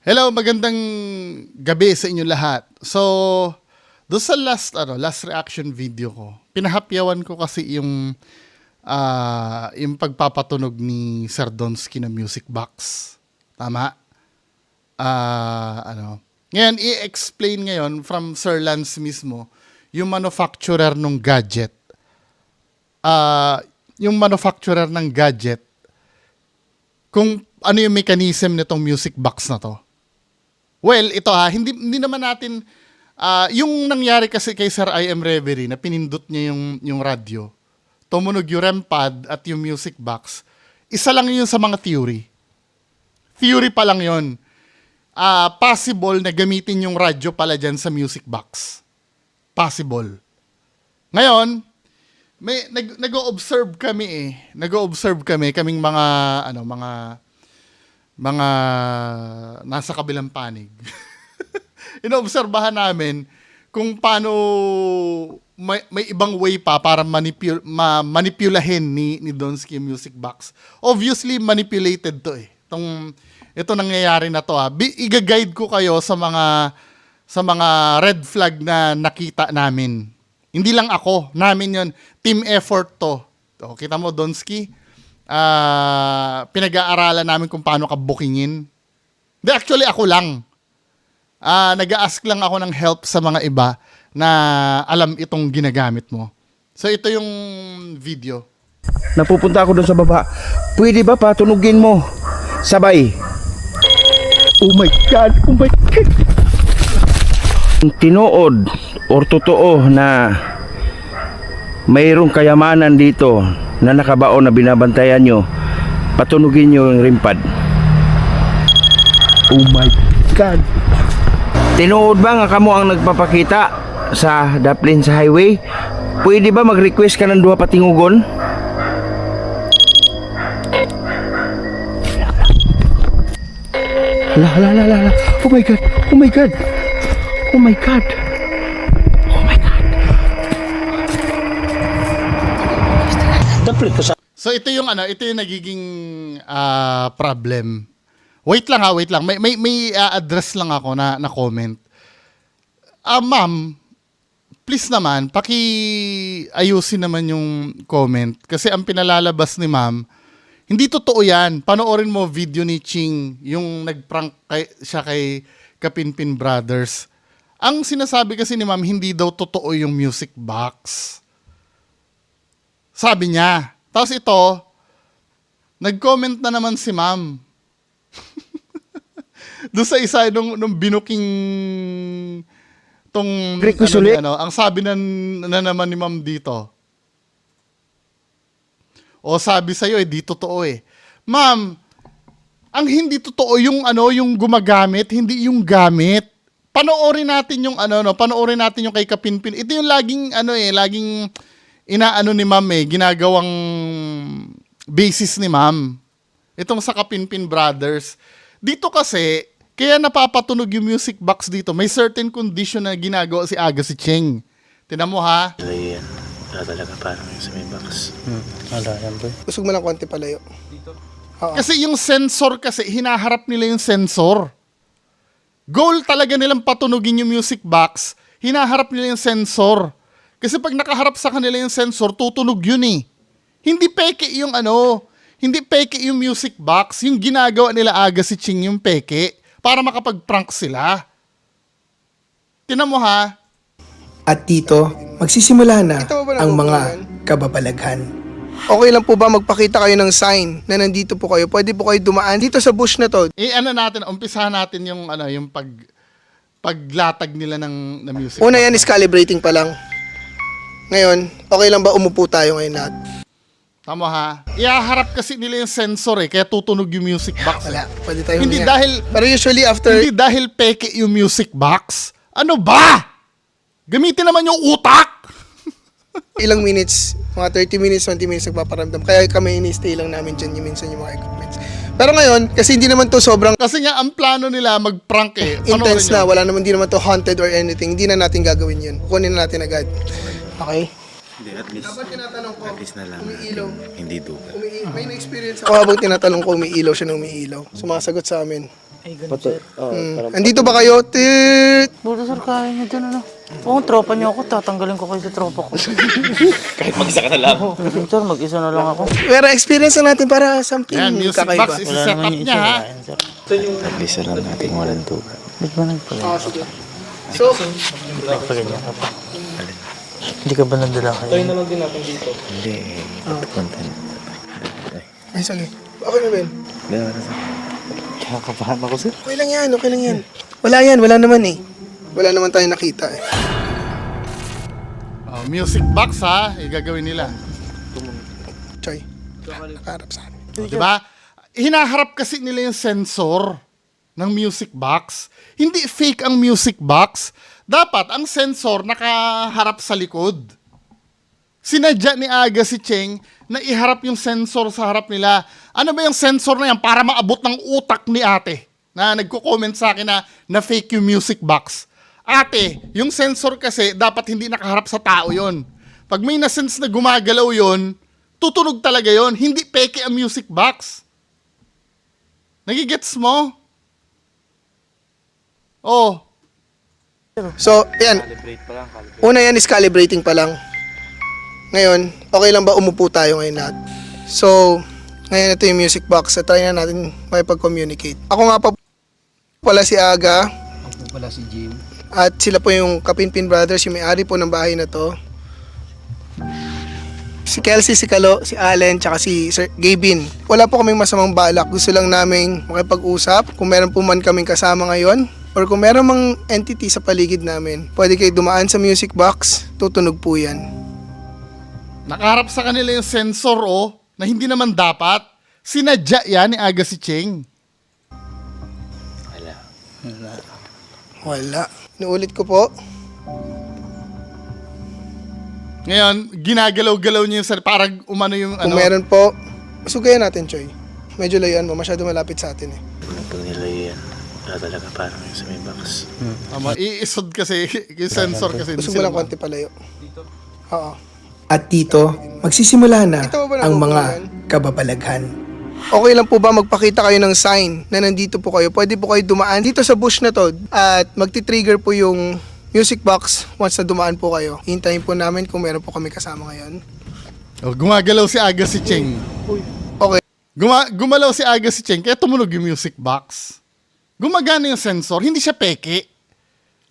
Hello, magandang gabi sa inyo lahat. So, doon sa last ano, last reaction video ko, pinahapyawan ko kasi yung ah, yung pagpapatunog ni Sir Donsky na music box. Tama? Ah, ano. Ngayon, i-explain ngayon from Sir Lance mismo yung manufacturer ng gadget. Ah, yung manufacturer ng gadget kung ano yung mechanism nitong music box na to. Well, ito ha, hindi, hindi naman natin, ah, yung nangyari kasi kay Sir I.M. Reverie na pinindot niya yung, yung radyo, tumunog yung REM pad at yung music box, isa lang yun sa mga theory. Theory pa lang yun. Ah, possible na gamitin yung radyo pala dyan sa music box. Possible. Ngayon, may nag nag-observe kami eh. Nag-observe kami kaming mga ano, mga mga nasa kabilang panig. Inoobserbahan namin kung paano may, may ibang way pa para manipul ma- manipulahin ni ni Donsky music box. Obviously manipulated to eh. Tong ito nangyayari na to ah. Bi- iga-guide ko kayo sa mga sa mga red flag na nakita namin. Hindi lang ako, namin yon Team effort to. to kita mo, Donsky, ah pinag-aaralan namin kung paano ka bookingin. Hindi, actually, ako lang. Ah, nag-ask lang ako ng help sa mga iba na alam itong ginagamit mo. So, ito yung video. Napupunta ako doon sa baba. Pwede ba patunugin mo? Sabay. Oh my God! Oh my God! Tinuod or totoo na mayroong kayamanan dito na nakabaon na binabantayan nyo, patunugin nyo yung rimpad. Oh my God! Tinuod ba nga kamo ang nagpapakita sa Daplin sa highway? Pwede ba mag-request ka ng duha patingugon? La la la la la. Oh my god. Oh my god. Oh my god. Daplit ko sa So, ito yung ano, ito yung nagiging ah, problem. Wait lang ha, wait lang. May, may, may ah, address lang ako na, na comment. Ah, ma'am, please naman, paki ayusin naman yung comment. Kasi ang pinalalabas ni ma'am, hindi totoo yan. Panoorin mo video ni Ching, yung nagprank kay, siya kay Kapinpin Brothers. Ang sinasabi kasi ni ma'am, hindi daw totoo yung music box. Sabi niya. Tapos ito, nag-comment na naman si ma'am. Doon sa isa nung, nung binuking tong ano, ulit? ano, ang sabi na, na naman ni ma'am dito. O sabi sa eh, di totoo eh. Ma'am, ang hindi totoo yung ano, yung gumagamit, hindi yung gamit. Panoorin natin yung ano no, panoorin natin yung kay Kapinpin. Ito yung laging ano eh, laging inaano ni Ma'am eh, ginagawang basis ni Ma'am. Itong sa Kapinpin Brothers. Dito kasi, kaya napapatunog yung music box dito. May certain condition na ginagawa si Aga si Cheng. Tinan mo ha. Layo yan. Wala talaga parang yung sa may box. Usog mo lang konti palayo. Oo. Kasi yung sensor kasi, hinaharap nila yung sensor. Goal talaga nilang patunugin yung music box, hinaharap nila yung sensor. Kasi pag nakaharap sa kanila yung sensor, tutunog yun eh. Hindi peke yung ano, hindi peke yung music box, yung ginagawa nila aga si Ching yung peke para makapag-prank sila. Tinan mo ha, At dito, magsisimula na ang mga kababalaghan. Okay lang po ba magpakita kayo ng sign na nandito po kayo? Pwede po kayo dumaan dito sa bush na to. eh ano natin, umpisahan natin yung ano, yung pag paglatag nila ng, ng music Una box. yan is calibrating pa lang. Ngayon, okay lang ba umupo tayo ngayon lahat? Tama ha. Iaharap kasi nila yung sensor eh, kaya tutunog yung music box. eh. Wala, pwede tayo Hindi huminga. dahil- Pero usually after, Hindi dahil peke yung music box. Ano ba? Gamitin naman yung utak. ilang minutes, mga 30 minutes, 20 minutes nagpaparamdam. Kaya kami ini-stay lang namin dyan yung minsan yung mga equipments. Pero ngayon, kasi hindi naman to sobrang Kasi nga ang plano nila mag-prank eh. Intense na, wala naman, hindi naman to haunted or anything. Hindi na natin gagawin yun. Kunin na natin agad. Okay? Hindi, at least, Dapat tinatanong ko, at least na lang. umiilaw. Hindi duga. Umi- may na-experience ako habang tinatanong ko umiilaw siya ng umiilaw. Sumasagot sa amin. Mm. Andito ba kayo? Tit! Buto sir, kaya niyo dyan ano. Oo, tropa niyo ako. Tatanggalin ko kayo sa tropa ko. Kahit mag-isa ka na lang. sir, mag-isa na lang ako. Pero experience na natin para something Yan, music kakaiba. box is Wala set naman up yung niya ha. isa. sir. At least alam natin walang duga. Ba't ba nagpala? Ah, sige. So, Pa ganyan ka pa. Hindi ka ba nandala kayo? Hindi eh. Punta na. ay sige. Okay na, Ben. Hindi, wala sa... Kakabahan ako sir. Okay lang yan, okay lang yan. Wala yan, wala naman eh. Wala naman tayong nakita eh. Oh, music box ha, igagawin nila. Choy. Nakaharap sa akin. Di ba? Hinaharap kasi nila yung sensor ng music box. Hindi fake ang music box. Dapat ang sensor nakaharap sa likod. Sinadya ni Aga si Cheng na iharap yung sensor sa harap nila. Ano ba yung sensor na yan para maabot ng utak ni ate? Na nagko-comment sa akin na, na fake yung music box. Ate, yung sensor kasi dapat hindi nakaharap sa tao yon. Pag may nasense na gumagalaw yon, tutunog talaga yon. Hindi peke ang music box. Nagigets mo? Oh, So, yan. Una yan is calibrating pa lang. Ngayon, okay lang ba umupo tayo ngayon lahat? So, ngayon ito yung music box. So, try na natin makipag-communicate. Ako nga pa pala si Aga. Ako pala si Jim. At sila po yung Kapinpin Brothers, yung may-ari po ng bahay na to. Si Kelsey, si Kalo, si Allen, tsaka si Sir Gabin. Wala po kaming masamang balak. Gusto lang namin makipag-usap. Kung meron po man kaming kasama ngayon, or kung meron mang entity sa paligid namin, pwede kayo dumaan sa music box, tutunog po yan. nakaharap sa kanila yung sensor oh, na hindi naman dapat. Sinadya yan ni Aga si Cheng. Wala. Wala. Inuulit ko po. Ngayon, ginagalaw-galaw niya yung sarili. Parang umano yung Kung ano. meron po, sugayan natin, Choy. Medyo layuan mo, masyado malapit sa atin eh. Nilayo yan, wala talaga parang yung sa may box. Tama, iisod kasi, yung sensor kasi. Gusto mo lang konti palayo. Oo. At dito, magsisimula na ang mga kababalaghan. Okay lang po ba magpakita kayo ng sign na nandito po kayo? Pwede po kayo dumaan dito sa bush na to at magti-trigger po yung music box once na dumaan po kayo. Hintayin po namin kung meron po kami kasama ngayon. Oh, gumagalaw si Aga si Cheng. Okay. Guma gumalaw si Aga si Cheng, kaya tumunog yung music box. Gumagana yung sensor, hindi siya peke.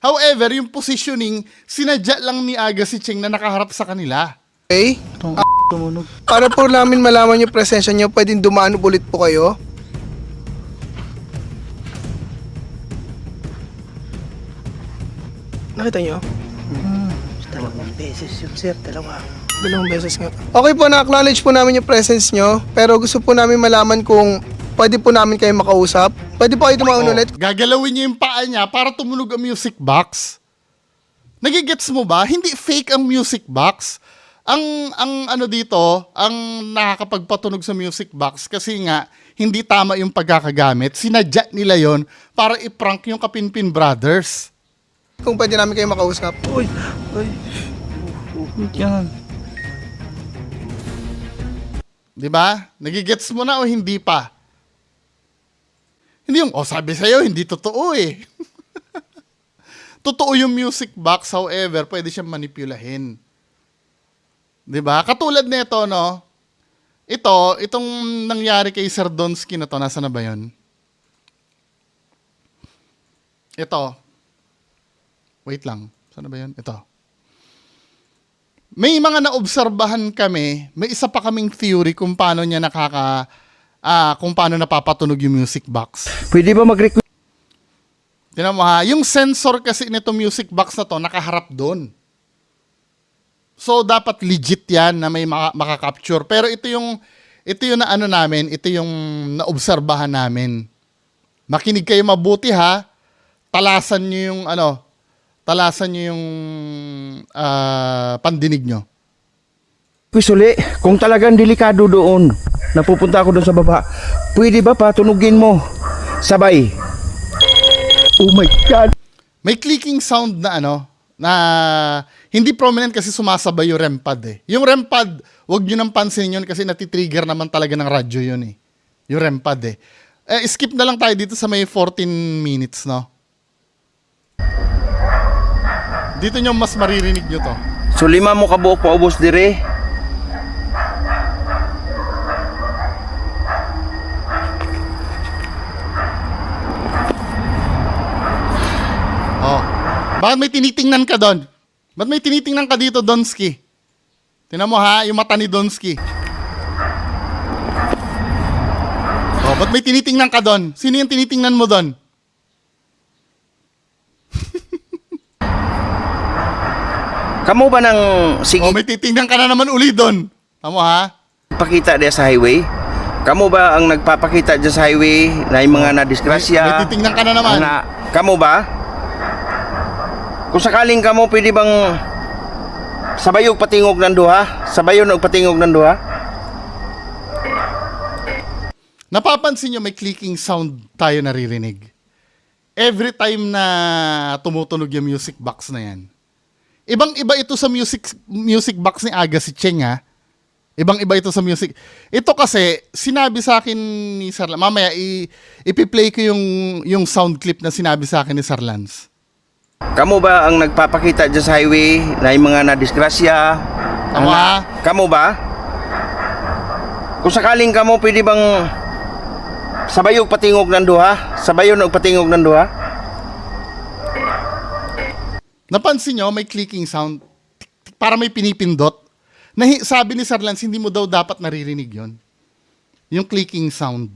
However, yung positioning, sinadya lang ni Aga si Cheng na nakaharap sa kanila. Okay? Itong tumunog. Para po namin malaman yung presensya nyo, pwedeng dumaan ulit po kayo. Nakita nyo? Dalawang beses yung sir, dalawa. Dalawang beses nga. Okay po, na-acknowledge po namin yung presence nyo, pero gusto po namin malaman kung pwede po namin kayo makausap. Pwede po kayo dumaan ulit. Gagalawin niya yung paa niya para tumunog ang music box. Nagigets mo ba? Hindi fake ang music box. Ang ang ano dito, ang nakakapagpatunog sa music box kasi nga hindi tama yung pagkakagamit. Sinadya nila yon para i-prank yung Kapinpin Brothers. Kung pwede namin kayo makausap. Uy! Uy! Yan. 'Di ba? Nagigets mo na o hindi pa? Hindi yung, oh sabi sa'yo, hindi totoo eh. totoo yung music box, however, pwede siyang manipulahin. ba? Katulad nito, no? Ito, itong nangyari kay Sir Donsky na to, nasa na ba yun? Ito. Wait lang. Saan na ba yun? Ito. May mga naobserbahan kami, may isa pa kaming theory kung paano niya nakaka ah kung paano napapatunog yung music box. Pwede ba mag-request Tinan mo ha, yung sensor kasi nito music box na to nakaharap doon. So dapat legit 'yan na may maka- makaka-capture. Pero ito yung ito yung na ano namin, ito yung naobserbahan namin. Makinig kayo mabuti ha. Talasan niyo yung ano, talasan niyo yung ah, pandinig nyo. uli? Kung talagang delikado doon, napupunta ako doon sa baba, pwede ba patunugin mo? Sabay. Oh my God. May clicking sound na ano, na hindi prominent kasi sumasabay yung REM pad eh. Yung REM pad, wag nyo nang pansin yun kasi natitrigger naman talaga ng radyo yun eh. Yung REM pad eh. Eh, skip na lang tayo dito sa may 14 minutes, no? Dito nyo mas maririnig nyo to. So lima mo kabuok paubos dire. Bakit may tinitingnan ka doon? Ba't may tinitingnan ka dito, Donski? Tinan mo ha, yung mata ni Donski. Oh, ba't may tinitingnan ka doon? Sino yung tinitingnan mo doon? Kamo ba nang sige Oh, may titingnan ka na naman uli doon. Tama ha? pakita diya sa highway? Kamo ba ang nagpapakita diya sa highway na yung mga nadisgrasya? May titingnan ka na naman. Na, kamo ba? Kung sakaling kamo pwede bang sabayog patingog ng duha? Sabayon og patingog ng duha? Napapansin nyo may clicking sound tayo naririnig. Every time na tumutunog yung music box na yan. Ibang iba ito sa music music box ni Aga si Cheng ha. Ibang iba ito sa music. Ito kasi sinabi sa akin ni Sir Lance. Mamaya i ipi-play ko yung yung sound clip na sinabi sa akin ni Sir Kamo ba ang nagpapakita diya sa highway na yung mga nadisgrasya? Tama ha? Kamo ba? Kung sakaling kamo pwede bang sabayog patingog ng duha? Sabayon og patingog ng duha? Napansin nyo, may clicking sound. Para may pinipindot. Nahi, sabi ni Sir Lance, hindi mo daw dapat naririnig yon Yung clicking sound.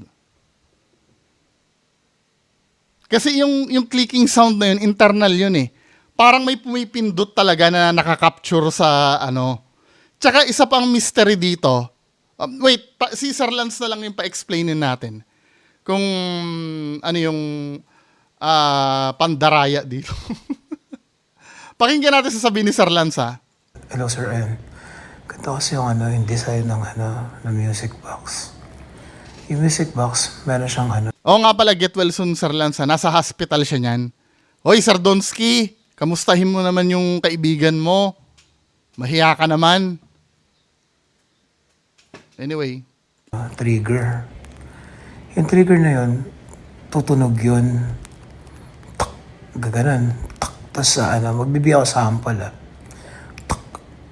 Kasi yung, yung clicking sound na yun, internal yun eh. Parang may pumipindot talaga na nakakapture sa ano. Tsaka isa pang mystery dito. Um, wait, pa, si Sir Lance na lang yung pa-explainin natin. Kung ano yung ah, pandaraya dito. Pakinggan natin sasabihin ni Sir Lance ha. Hello, Sir M. Ganito kasi yung, ano, yung design ng, ano, ng music box. Yung music box, meron siyang ano, Oo nga pala, get well soon, Sir Lance. ha. Nasa hospital siya niyan. Hoy, Sir Donsky, kamustahin mo naman yung kaibigan mo. Mahiya ka naman. Anyway, uh, trigger. Yung trigger na yun, tutunog yun. Tak, gaganan. Tak, tapos sa ano, magbibigay ako sample ah. Tak,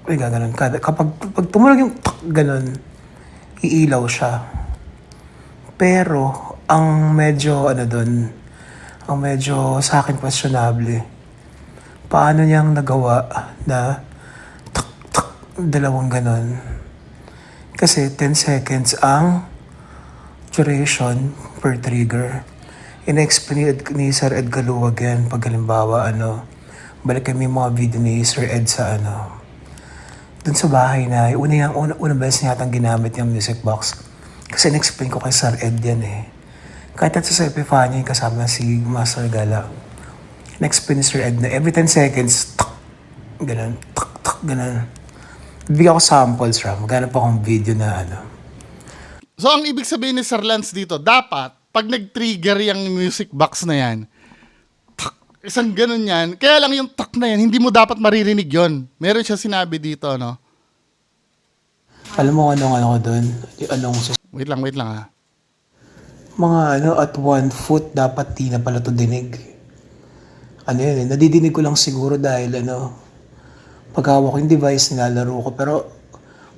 ay gaganan. Kada, kapag pag tumunog yung tak, ganon, iilaw siya. Pero, ang medyo, ano dun, ang medyo sa akin questionable, paano niyang nagawa na tak, tak, dalawang ganon. Kasi 10 seconds ang duration per trigger. In-explain ni, ni Sir Ed Galuwag yan pag halimbawa ano, balik kami mga video ni Sir Ed sa ano, dun sa bahay na, una yung, una, unang beses niya ginamit yung music box. Kasi in-explain ko kay Sir Ed yan eh. Kahit at sa Epiphania yung kasama si Master Gala. In-explain ni Sir Ed na every 10 seconds, tak, ganun, tak, tak, ganun. Bigyan ko samples, Ram. Maghanap akong video na ano. so ang ibig sabihin ni Sir Lance dito, dapat, pag nag-trigger yung music box na yan, tak, isang ganun yan, kaya lang yung tak na yan, hindi mo dapat maririnig yon. Meron siya sinabi dito, no? Alam mo anong ano ko doon? Yung anong sus- Wait lang, wait lang ha. mga ano at one foot dapat di na pala to dinig. Ano yun eh, nadidinig ko lang siguro dahil ano, pag hawak ko yung device, nilalaro ko. Pero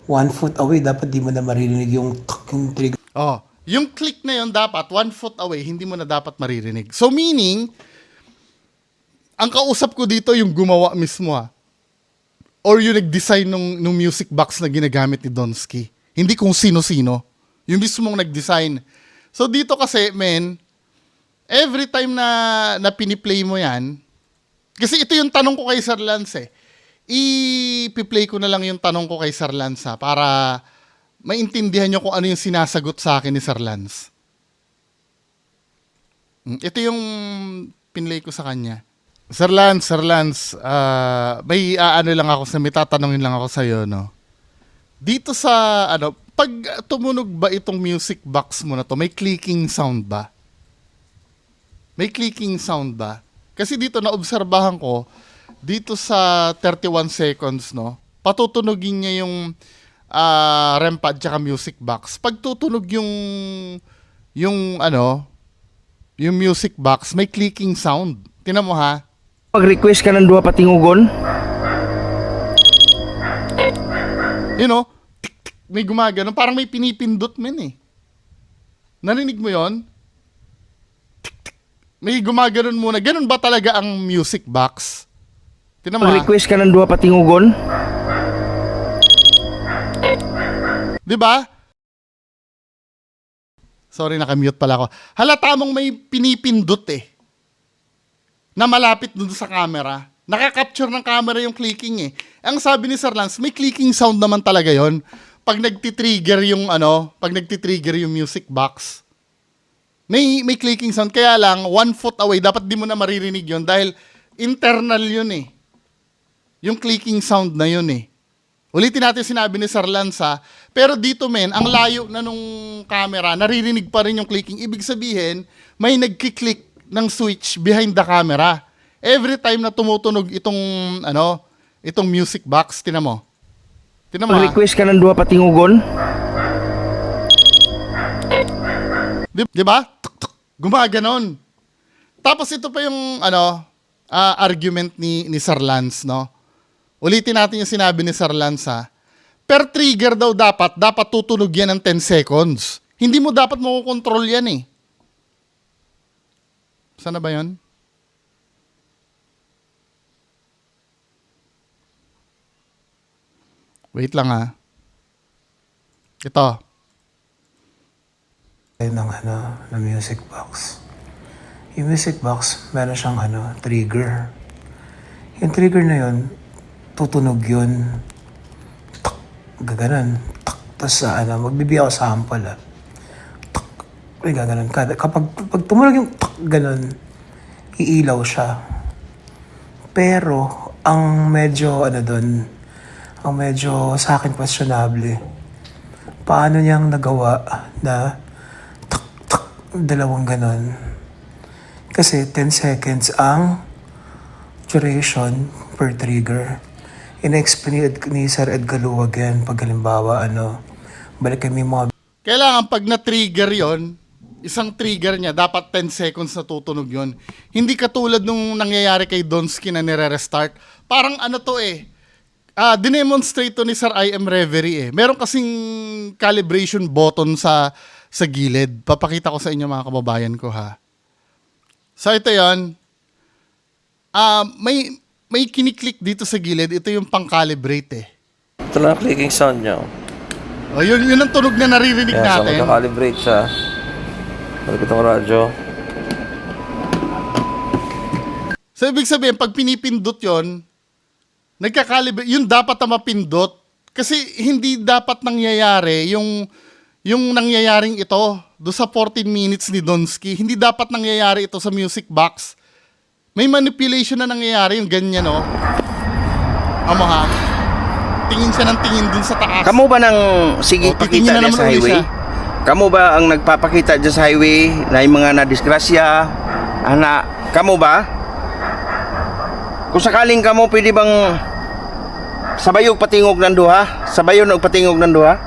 one foot away, dapat di mo na maririnig yung yung trigger. Oh, yung click na yon dapat one foot away, hindi mo na dapat maririnig. So meaning, ang kausap ko dito yung gumawa mismo ha. Or yung nag-design nung, nung music box na ginagamit ni Donsky. Hindi kung sino-sino. Yung mismong nag-design. So dito kasi, men, every time na, na piniplay mo yan, kasi ito yung tanong ko kay Sir Lance eh. I-play ko na lang yung tanong ko kay Sir Lance ha, para maintindihan nyo kung ano yung sinasagot sa akin ni Sir Lance. Mm, Ito yung pinlay ko sa kanya. Sir Lance, Sir Lance, ah, may aano lang ako sa may tatanungin lang ako sa iyo, no. Dito sa ano, pag tumunog ba itong music box mo na to, may clicking sound ba? May clicking sound ba? Kasi dito naobserbahan ko dito sa 31 seconds, no. Patutunogin niya yung ah, REM pad tsaka music box. Pag tutunog yung yung ano, yung music box, may clicking sound. Tinan mo ha. Mag-request ka ng duha patingugon? You know, may gumagano. Parang may pinipindot men eh. Narinig mo yon? May gumaganon muna. Ganun ba talaga ang music box? Tinan mo ha. Mag-request ka ng duha patingugon? Di ba? Sorry, nakamute pala ako. Halata mong may pinipindot eh. Na malapit dun sa camera. Nakaka-capture ng camera yung clicking eh. Ang sabi ni Sir Lance, may clicking sound naman talaga yon Pag nagtitrigger yung ano, pag nagtitrigger yung music box. May, may clicking sound. Kaya lang, one foot away, dapat di mo na maririnig yon dahil internal yun eh. Yung clicking sound na yun eh. Ulitin natin sinabi ni Sir Lance ha. Pero dito men, ang layo na nung camera, naririnig pa rin yung clicking. Ibig sabihin, may nagkiklik ng switch behind the camera. Every time na tumutunog itong, ano, itong music box, tinan mo. Tinan mo ha. Mag-request ka ng duha patingugon? Di, di ba? Gumaganon. Tapos ito pa yung ano, ah, argument ni ni Sir Lance, no? Ulitin natin yung sinabi ni Sir Lance, ha? Per trigger daw dapat, dapat tutunog yan ng 10 seconds. Hindi mo dapat makukontrol yan eh. Sana ba yan? Wait lang ha. Ito. ng ano, ng music box. Yung music box, meron siyang ano, trigger. Yung trigger na yun, tutunog yun. Tak, gaganon. Tak, tapos sa ano, magbibigay ako sample ah. Tak, ay gaganon. Kada, kapag pag tumunog yung tak, ganon, iilaw siya. Pero, ang medyo ano doon, ang medyo sa akin questionable, paano niyang nagawa na tak, tak, dalawang ganon. Kasi 10 seconds ang duration per trigger. In-explain ni, Sir Ed Galuwag yan pag halimbawa, ano, balik kami mga Kailangan pag na-trigger yon, isang trigger niya, dapat 10 seconds na tutunog yon. Hindi katulad nung nangyayari kay Donsky na nire-restart. Parang ano to eh, ah dinemonstrate to ni Sir I.M. Reverie eh. Meron kasing calibration button sa sa gilid. Papakita ko sa inyo mga kababayan ko ha. So ito yon. Ah, may may kiniklik dito sa gilid. Ito yung pang-calibrate eh. Ito lang ang clicking sound niya. oh. O, yun, yun ang tunog na naririnig sa natin. magka-calibrate siya. Balik itong radyo. So, ibig sabihin, pag pinipindot yon nagkakalibre, yun dapat na mapindot. Kasi hindi dapat nangyayari yung, yung nangyayaring ito do sa 14 minutes ni Donsky. Hindi dapat nangyayari ito sa music box. May manipulation na nangyayari yung ganyan, no? Amo ha? Tingin siya ng tingin dun sa taas. Kamu ba nang sige O, titingin pakita na niya sa highway? siya. Kamu ba ang nagpapakita dyan sa highway na yung mga nadisgrasya? Ana, kamu ba? Kung sakaling kamu, pwede bang sabayog patingog ng duha? Sabayon og patingog ng duha?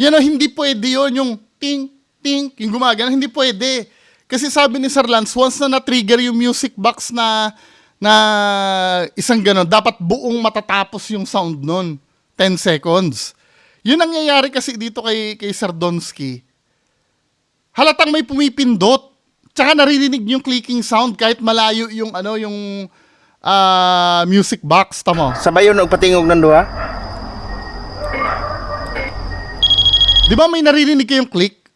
Yan o, hindi pwede yon yung ting, ting, yung gumagana, hindi pwede. Kasi sabi ni Sir Lance, once na na-trigger yung music box na na isang ganon, dapat buong matatapos yung sound nun. 10 seconds. Yun ang nangyayari kasi dito kay, kay Sir Donsky. Halatang may pumipindot. Tsaka naririnig yung clicking sound kahit malayo yung ano yung ah, music box tamo. Sabayon og patingog ng duha? Di ba may naririnig kayong click?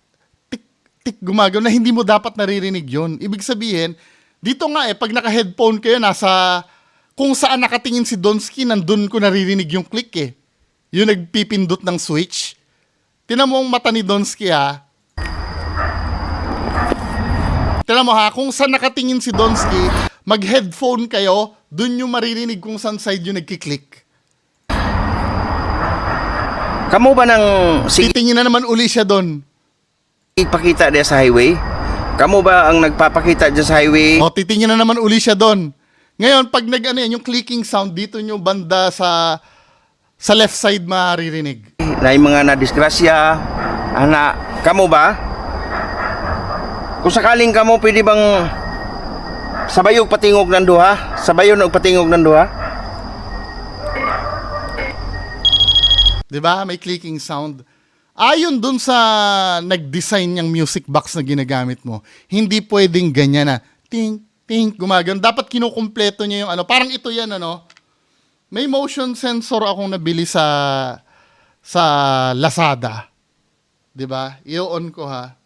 Tik, tik, gumagaw na hindi mo dapat naririnig yon. Ibig sabihin, dito nga eh, pag naka-headphone kayo, nasa, kung saan nakatingin si Donsky, nandun ko naririnig yung click eh. Yung nagpipindot ng switch. Tinan mo ang mata ni Donsky ha. Tinan mo ha, kung saan nakatingin si Donsky, mag-headphone kayo, dun yung maririnig kung saan side yung nagkiklik. Kamu ba nang sige Titingin na naman uli siya doon. pakita diya sa highway? Kamu ba ang nagpapakita dyan sa highway? O, titingin na naman uli siya doon. Ngayon, pag nag, ano yan, yung clicking sound, dito nyo banda sa sa left side maririnig. Na yung mga nadisgrasya? Ana, kamu ba? Kung sakaling ka mo, pwede bang sabayog patingog ng duha? Sabayon og patingog ng duha? 'Di? May clicking sound. Ayon dun sa nag-design ng music box na ginagamit mo, hindi pwedeng ganyan na ting ting gumagan. Dapat kinukumpleto niya yung ano. Parang ito 'yan ano. May motion sensor akong nabili sa sa Lazada. 'Di ba? I-on ko ha.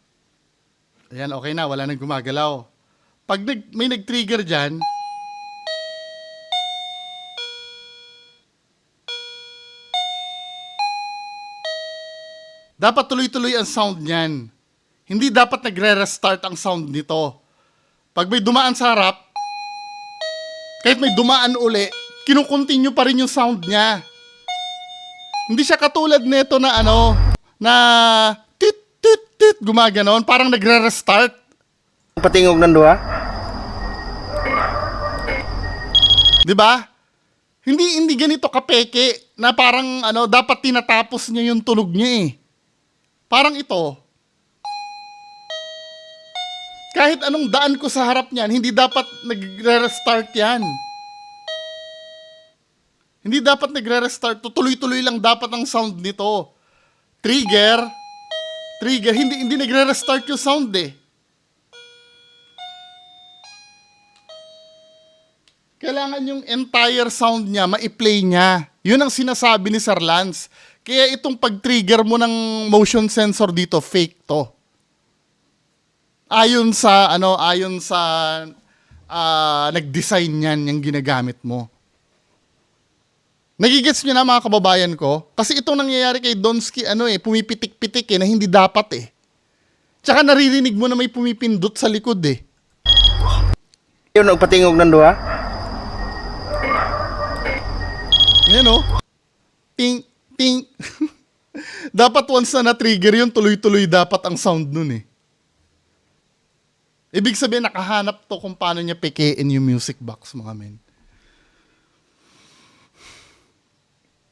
Ayan, okay na. Wala nang gumagalaw. Pag nag, may nag-trigger dyan, dapat tuloy-tuloy ang sound niyan. Hindi dapat nagre-restart ang sound nito. Pag may dumaan sa harap, kahit may dumaan uli, kinukontinue pa rin yung sound niya. Hindi siya katulad nito na ano, na tit, tit, gumaganon. Parang nagre-restart. Patingog ng duha? Di ba? Hindi, hindi ganito kapeke na parang ano, dapat tinatapos niya yung tunog niya eh. Parang ito. Kahit anong daan ko sa harap niyan, hindi dapat nagre-restart yan. Hindi dapat nagre-restart. Tutuloy-tuloy lang dapat ang sound nito. Trigger, Trigger, hindi, hindi nagre-restart yung sound eh. Kailangan yung entire sound niya, ma-play niya. Yun ang sinasabi ni Sir Lance. Kaya itong pag-trigger mo ng motion sensor dito, fake to. Ayon sa, ano, ayon sa uh, nag-design niyan yung ginagamit mo. Nagigets nyo na mga kababayan ko? Kasi itong nangyayari kay Donski, ano eh, pumipitik-pitik eh, na hindi dapat eh. Tsaka naririnig mo na may pumipindot sa likod eh. Yun, nagpatingog ng duha? Yan oh. Ping, ping. dapat once na na-trigger yun, tuloy-tuloy dapat ang sound nun eh. Ibig sabihin, nakahanap to kung paano niya pekein yung music box, mga men.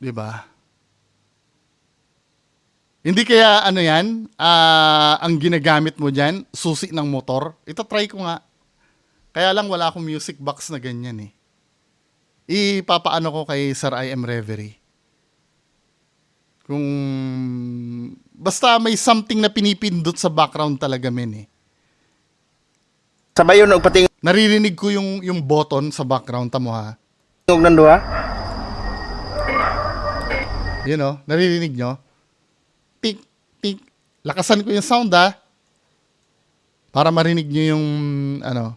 'Di ba? Hindi kaya ano 'yan, uh, ang ginagamit mo diyan, susi ng motor. Ito try ko nga. Kaya lang wala akong music box na ganyan eh. Ipapaano ko kay Sir I am Reverie. Kung basta may something na pinipindot sa background talaga men eh. Sabay yun, nagpating... Naririnig ko yung, yung button sa background, tamo ha. Yung nanduha? You know, naririnig nyo? Pik, pik. Lakasan ko yung sound ah. Para marinig nyo yung, ano,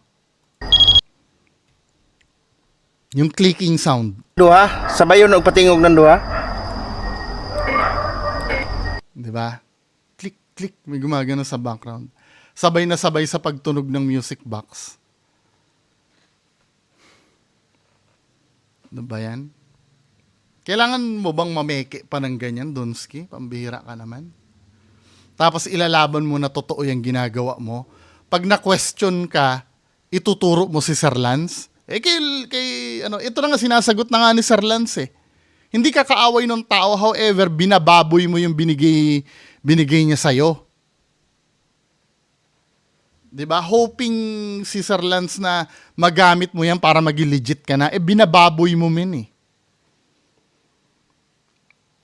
yung clicking sound. Duha, sabay yun patingog ng duha. Di ba? Click, click, may gumagano sa background. Sabay na sabay sa pagtunog ng music box. Ano ba yan? Kailangan mo bang mameke pa ng ganyan, Donski? Pambihira ka naman. Tapos ilalaban mo na totoo yung ginagawa mo. Pag na-question ka, ituturo mo si Sir Lance. Eh, kay, kay, ano, ito na nga sinasagot na nga ni Sir Lance eh. Hindi ka kaaway ng tao, however, binababoy mo yung binigay, binigay niya sa'yo. 'di ba? Hoping si Sir Lance na magamit mo 'yan para maging legit ka na, eh binababoy mo min eh.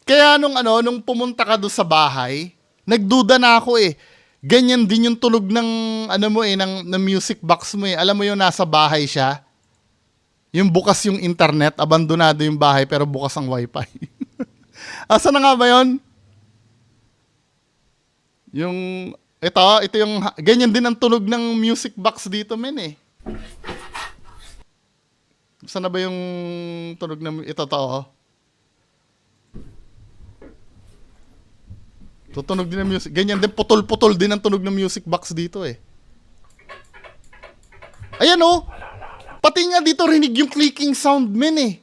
Kaya nung ano, nung pumunta ka doon sa bahay, nagduda na ako eh. Ganyan din yung tulog ng ano mo eh, ng, ng music box mo eh. Alam mo yung nasa bahay siya. Yung bukas yung internet, abandonado yung bahay pero bukas ang wifi. Asa na nga ba yon? Yung ito, ito yung ganyan din ang tulog ng music box dito men eh. Sana ba yung tunog ng ito to? Oh? Tutunog din ang music. Ganyan din, putol-putol din ang tunog ng music box dito eh. Ayan oh. Pati nga dito rinig yung clicking sound men eh.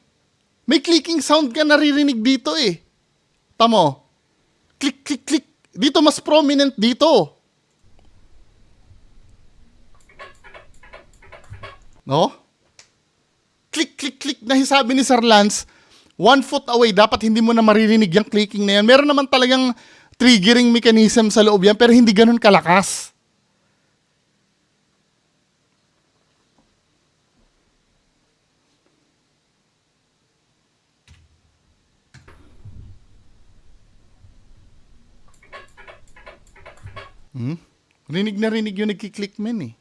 May clicking sound ka naririnig dito eh. Tamo. Oh. Click, click, click. Dito mas prominent dito. No? Click, click, click na sabi ni Sir Lance, one foot away, dapat hindi mo na maririnig yung clicking na yan. Meron naman talagang triggering mechanism sa loob yan, pero hindi ganun kalakas. Hmm? Rinig na rinig yung nagkiklik men eh.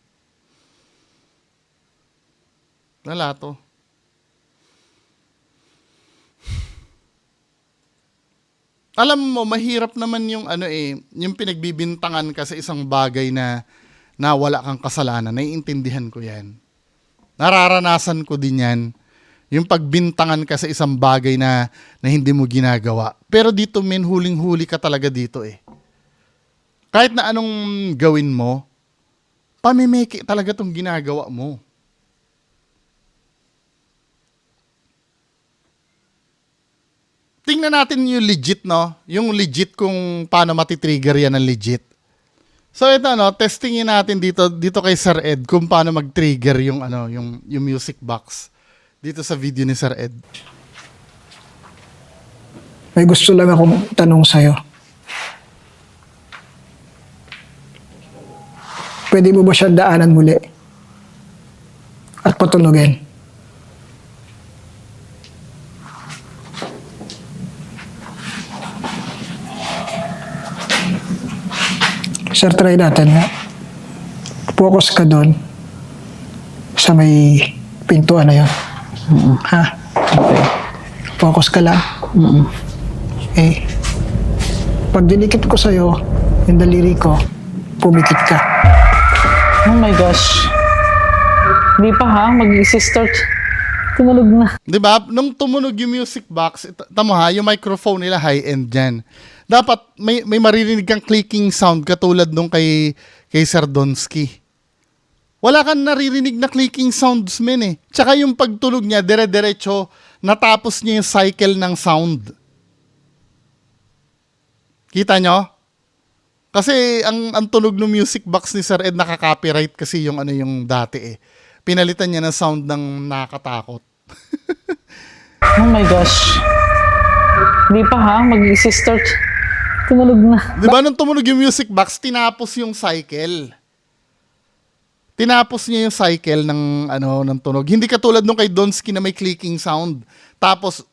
Wala to. Alam mo, mahirap naman yung ano eh, yung pinagbibintangan ka sa isang bagay na na wala kang kasalanan. Naiintindihan ko yan. Nararanasan ko din yan. Yung pagbintangan ka sa isang bagay na, na hindi mo ginagawa. Pero dito, men, huling-huli ka talaga dito eh. Kahit na anong gawin mo, pamimiki talaga tong ginagawa mo. Tingnan natin yung legit, no? Yung legit kung paano matitrigger yan ng legit. So ito no, testingin natin dito dito kay Sir Ed kung paano mag-trigger yung ano, yung yung music box dito sa video ni Sir Ed. May gusto lang akong tanong sa'yo. Pwede mo ba siya daanan muli? At patulogin? Sir, try natin nga. Focus ka doon sa may pintuan na yun. Ha? Focus ka lang. Eh, pag dinikit ko sa'yo, yung daliri ko, pumikit ka. Oh my gosh. Hindi pa ha, mag-start. Tumunog na. 'Di ba? Nung tumunog yung music box, it- tamo ha, yung microphone nila high-end diyan. Dapat may may maririnig kang clicking sound katulad nung kay kay Sir Donsky. Wala kang naririnig na clicking sounds men eh. Tsaka yung pagtulog niya dire-diretso natapos niya yung cycle ng sound. Kita nyo? Kasi ang ang tunog ng music box ni Sir Ed nakaka-copyright kasi yung ano yung dati eh. Pinalitan niya ng sound ng nakakatakot. Oh my gosh. Hindi pa ha, mag-start. Tumunog na. Di ba nung tumunog yung music box, tinapos yung cycle. Tinapos niya yung cycle ng ano ng tunog. Hindi katulad nung kay Donsky na may clicking sound. Tapos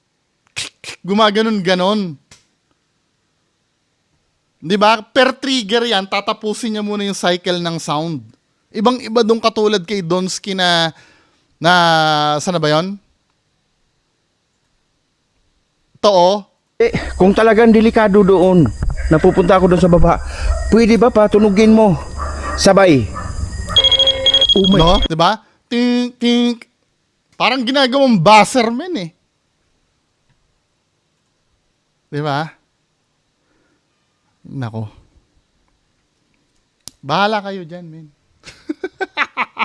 gumaganon ganon. 'Di ba? Per trigger 'yan, tatapusin niya muna yung cycle ng sound. Ibang-iba dong katulad kay Donsky na na sana ba 'yon? Too. Eh, kung talagang delikado doon, napupunta ako doon sa baba, pwede ba patunugin mo? Sabay. Oh my No? 'Di ba? Ting ting Parang ginagawang buzzer men eh. 'Di ba? Nako. Bahala kayo diyan, men.